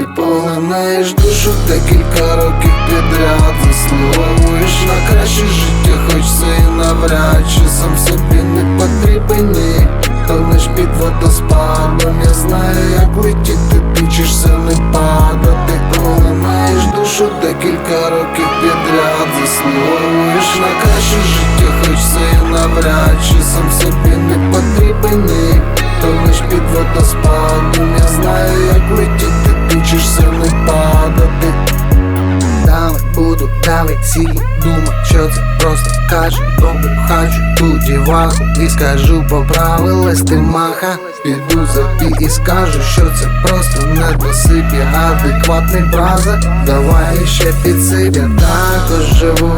полинаєш душу декілька років підряд Заслуговуєш на краще життя, хоч це і навряд чи сам собі не потрібен ні. Тонеш під водоспадом, я знаю, як летіти, ти вчишся не падати. Полинаєш душу декілька років підряд Заслуговуєш на краще життя, хоч це і навряд чи сам собі не потрібен ні. Тонеш під водоспадом, я знаю, як летіти, буду дали цілі Думаю, що це просто каже Роблю хачу туді ваху І скажу поправилась ти маха. Піду за і скажу, що це просто не до сипі Адекватний браза, давай ще підсипя Також живу,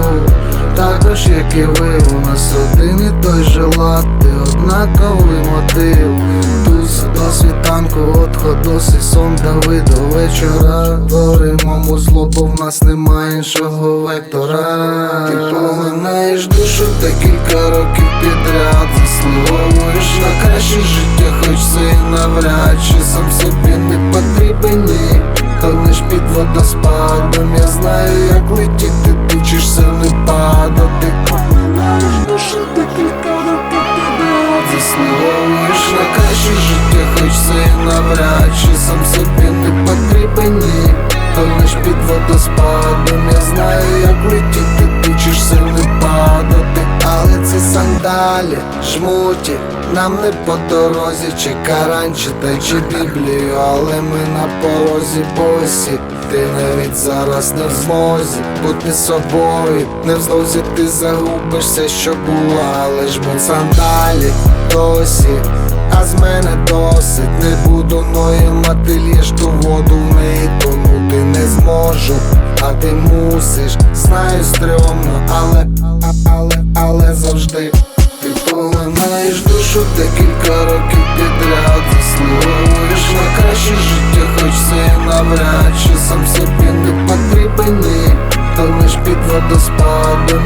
також як і ви У нас один і той же лати, однаковий мотив Туз до світанку, от ходоси, сон дави до вечора. Горимо зло, бо в нас немає іншого вектора. Ти полинаєш душу декілька років підряд. Заслуговуєш на краще життя, хоч це і навряд. Чи сам собі не потрібен ні Тонеш під водоспадом, я знаю, як летіти, ти вчишся життя, хоч це і навряд чи сам собі не потрібен ні. Тонеш під водоспадом, я знаю, як летіти, ти вчишся не падати Але ці сандалі, жмуті, нам не по дорозі, чи Каран читай, чи Біблію, але ми на порозі босі Ти навіть зараз не в змозі собою, не в злозі ти загубишся, що було, але ж ми сандалі досі а з мене досить. Не буду ною мати ліж ту воду в неї тонути не зможу, а ти мусиш, знаю стрьомно, але, але, але завжди. Ти полинаєш душу декілька років підряд Заслуговуєш на краще життя, хоч це і навряд чи сам собі не потрібен. Тонеш під водоспадом,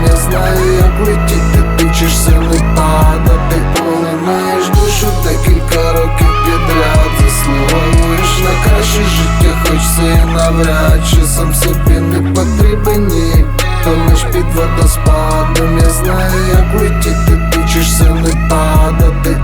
навряд чи сам собі не потрібен ні Тонеш під водоспадом, я знаю, як летіти, ти вчишся не падати